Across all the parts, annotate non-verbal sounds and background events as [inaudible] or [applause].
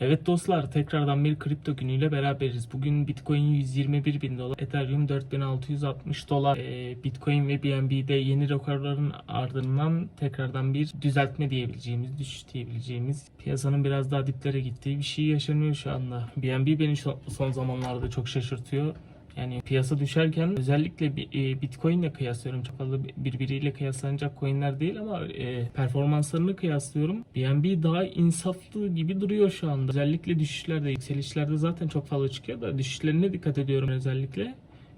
Evet dostlar tekrardan bir kripto günüyle beraberiz. Bugün Bitcoin 121 bin dolar, Ethereum 4660 dolar. Ee, Bitcoin ve BNB'de yeni rekorların ardından tekrardan bir düzeltme diyebileceğimiz, düşüş diyebileceğimiz piyasanın biraz daha diplere gittiği bir şey yaşanıyor şu anda. BNB beni son zamanlarda çok şaşırtıyor. Yani piyasa düşerken özellikle e, Bitcoin ile kıyaslıyorum. Çok fazla birbiriyle kıyaslanacak coinler değil ama e, performanslarını kıyaslıyorum. BNB daha insaflı gibi duruyor şu anda. Özellikle düşüşlerde, yükselişlerde zaten çok fazla çıkıyor da düşüşlerine dikkat ediyorum özellikle.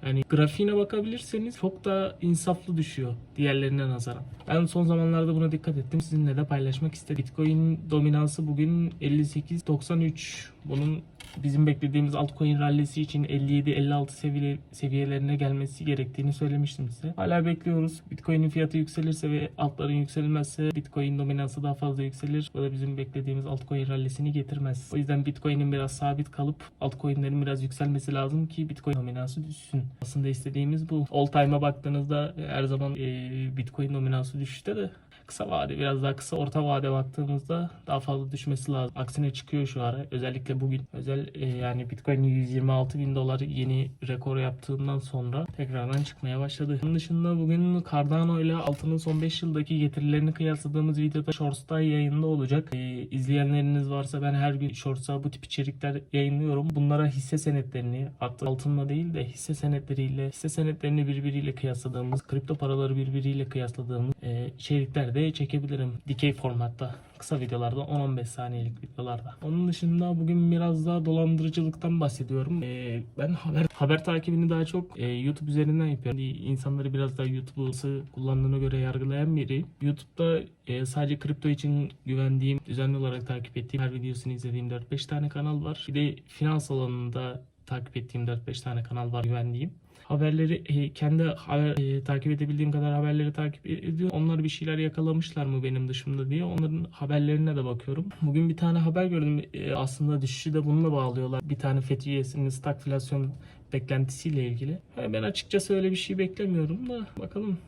Yani grafiğine bakabilirseniz çok daha insaflı düşüyor diğerlerine nazaran. Ben son zamanlarda buna dikkat ettim. Sizinle de paylaşmak istedim. Bitcoin dominansı bugün 58-93. Bunun bizim beklediğimiz altcoin rallisi için 57-56 seviye, seviyelerine gelmesi gerektiğini söylemiştim size. Hala bekliyoruz. Bitcoin'in fiyatı yükselirse ve altların yükselmezse Bitcoin dominansı daha fazla yükselir. Bu da bizim beklediğimiz altcoin rallisini getirmez. O yüzden Bitcoin'in biraz sabit kalıp altcoin'lerin biraz yükselmesi lazım ki Bitcoin dominansı düşsün. Aslında istediğimiz bu. All time'a baktığınızda her zaman e, Bitcoin dominansı düşüşte de kısa vade biraz daha kısa orta vade baktığımızda daha fazla düşmesi lazım. Aksine çıkıyor şu ara. Özellikle bugün. Özel e, yani Bitcoin 126 bin dolar yeni rekor yaptığından sonra tekrardan çıkmaya başladı. Bunun dışında bugün Cardano ile altının son 5 yıldaki getirilerini kıyasladığımız videoda Shorts'ta yayında olacak. E, izleyenleriniz varsa ben her gün Shorts'a bu tip içerikler yayınlıyorum. Bunlara hisse senetlerini hatta altınla değil de hisse senetleriyle hisse senetlerini birbiriyle kıyasladığımız kripto paraları birbiriyle kıyasladığımız e, içerikler de çekebilirim. Dikey formatta kısa videolarda 10-15 saniyelik videolarda. Onun dışında bugün biraz daha dolandırıcılıktan bahsediyorum. Ee, ben haber haber takibini daha çok e, YouTube üzerinden yapıyorum. Yani İnsanları biraz daha YouTube'u kullandığına göre yargılayan biri. YouTube'da e, sadece kripto için güvendiğim, düzenli olarak takip ettiğim, her videosunu izlediğim 4-5 tane kanal var. Bir de finans alanında takip ettiğim 4-5 tane kanal var güvendiğim haberleri e, kendi haber, e, takip edebildiğim kadar haberleri takip ediyor. Onlar bir şeyler yakalamışlar mı benim dışımda diye onların haberlerine de bakıyorum. Bugün bir tane haber gördüm. E, aslında düşüşü de bununla bağlıyorlar. Bir tane FETÖ üyesinin stagflasyon beklentisiyle ilgili. Ben açıkçası öyle bir şey beklemiyorum da bakalım.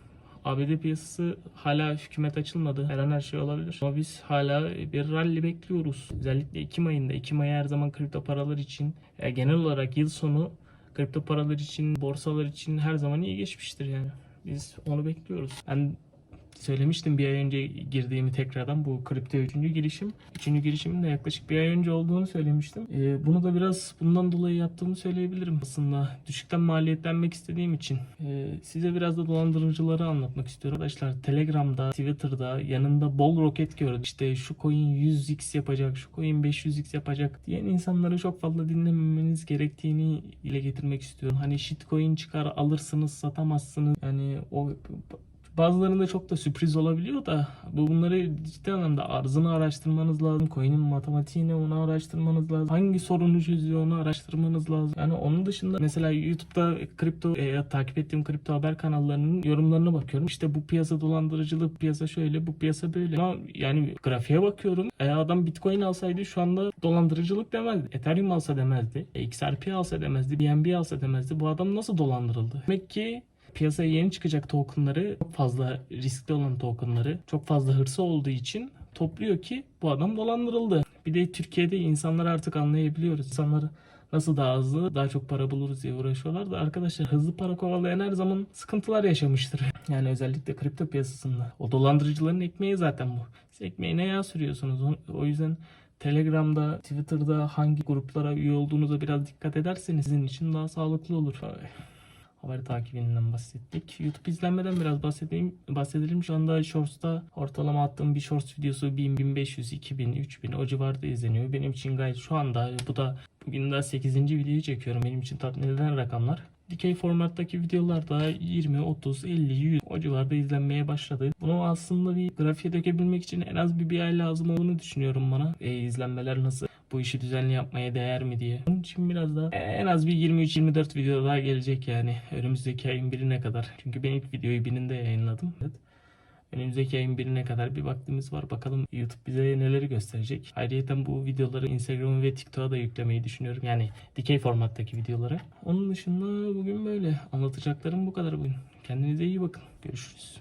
ABD piyasası hala hükümet açılmadı. Her an her şey olabilir. Ama biz hala bir rally bekliyoruz. Özellikle Ekim ayında. Ekim ayı her zaman kripto paralar için e, genel olarak yıl sonu kripto paralar için, borsalar için her zaman iyi geçmiştir yani. Biz onu bekliyoruz. Ben söylemiştim bir ay önce girdiğimi tekrardan bu kripto üçüncü girişim. Üçüncü girişimin de yaklaşık bir ay önce olduğunu söylemiştim. Ee, bunu da biraz bundan dolayı yaptığımı söyleyebilirim aslında. Düşükten maliyetlenmek istediğim için. Ee, size biraz da dolandırıcıları anlatmak istiyorum. Arkadaşlar Telegram'da, Twitter'da yanında bol roket gördüm. İşte şu coin 100x yapacak, şu coin 500x yapacak diyen insanları çok fazla dinlememeniz gerektiğini ile getirmek istiyorum. Hani shitcoin çıkar alırsınız satamazsınız. Yani o Bazılarında çok da sürpriz olabiliyor da bu bunları ciddi anlamda arzını araştırmanız lazım. Coin'in matematiğini onu araştırmanız lazım. Hangi sorunu çözüyor onu araştırmanız lazım. Yani onun dışında mesela YouTube'da kripto e, takip ettiğim kripto haber kanallarının yorumlarına bakıyorum. İşte bu piyasa dolandırıcılık, piyasa şöyle, bu piyasa böyle. Ama yani grafiğe bakıyorum. E, adam Bitcoin alsaydı şu anda dolandırıcılık demezdi. Ethereum alsa demezdi. E, XRP alsa demezdi. BNB alsa demezdi. Bu adam nasıl dolandırıldı? Demek ki piyasaya yeni çıkacak tokenları çok fazla riskli olan tokenları çok fazla hırsı olduğu için topluyor ki bu adam dolandırıldı. Bir de Türkiye'de insanlar artık anlayabiliyoruz. İnsanlar nasıl daha hızlı daha çok para buluruz diye uğraşıyorlar da arkadaşlar hızlı para kovalayan her zaman sıkıntılar yaşamıştır. [laughs] Yani özellikle kripto piyasasında. O dolandırıcıların ekmeği zaten bu. Siz ekmeğine yağ sürüyorsunuz. O- yüzden Telegram'da, Twitter'da hangi gruplara üye olduğunuza biraz dikkat ederseniz sizin için daha sağlıklı olur. Haber takibinden bahsettik. YouTube izlenmeden biraz bahsedeyim, bahsedelim. Şu anda Shorts'ta ortalama attığım bir Shorts videosu 1000, 1500, 2000, 3000 o civarda izleniyor. Benim için gayet şu anda bu da bugün daha 8. videoyu çekiyorum. Benim için tatmin eden rakamlar. Dikey formattaki videolar da 20, 30, 50, 100 o civarda izlenmeye başladı. Bunu aslında bir grafiğe dökebilmek için en az bir, bir ay lazım olduğunu düşünüyorum bana. E, izlenmeler nasıl? Bu işi düzenli yapmaya değer mi diye. Bunun için biraz daha en az bir 23-24 video daha gelecek yani. Önümüzdeki ayın birine kadar. Çünkü ben ilk videoyu birinde yayınladım. Evet. Önümüzdeki ayın birine kadar bir vaktimiz var. Bakalım YouTube bize neleri gösterecek. Ayrıca bu videoları Instagram ve TikTok'a da yüklemeyi düşünüyorum. Yani dikey formattaki videoları. Onun dışında bugün böyle. Anlatacaklarım bu kadar bugün. Kendinize iyi bakın. Görüşürüz.